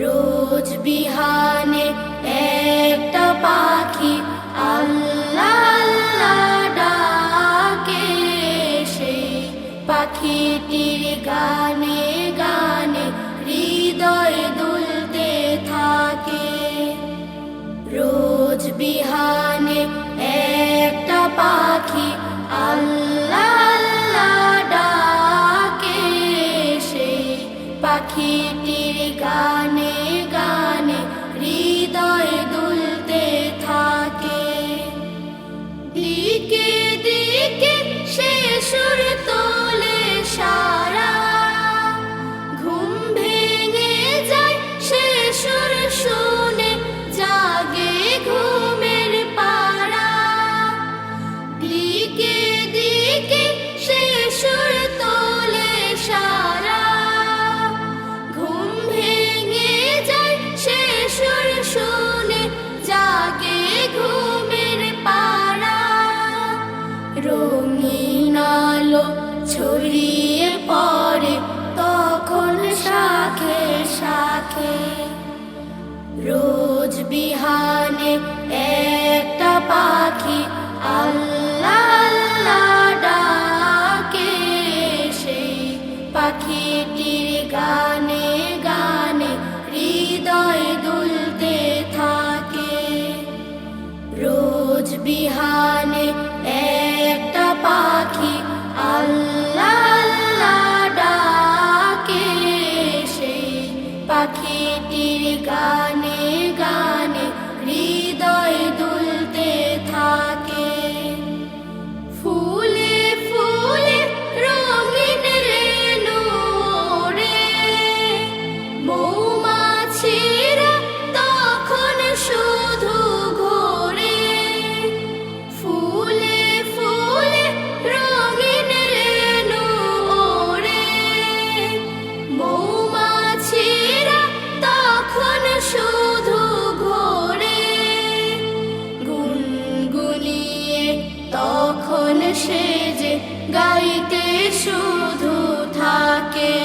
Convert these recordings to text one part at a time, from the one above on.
রোজ বিহানে একটা পাখি আল্লাহ আল্লাহ ডাকে। সেই পাখিটির গানে গানে হৃদয় দুলতে থাকে। রোজ বিহানে একটা পাখি আল্লাহ আল্লাহ ডাকে। সেই পাখিটির ছড়িয়ে পড়ে, তখন শাখে শাখে। রোজ বিহানে একটা পাখি আল্লাহ আল্লাহ ডাকে। সেই পাখিটির গানে গানে হৃদয় দুলতে থাকে। রোজ বিহানে একটা পাখিটির গানে সে যে গাইতে শুধু থাকে।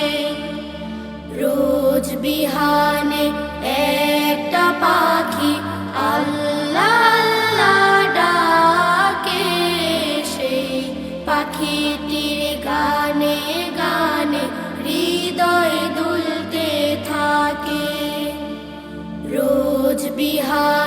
রোজ বিহানে একটা পাখি আল্লাহ ডাকে। সেই পাখিটির গানে গানে হৃদয় দুলতে থাকে। রোজ বিহানে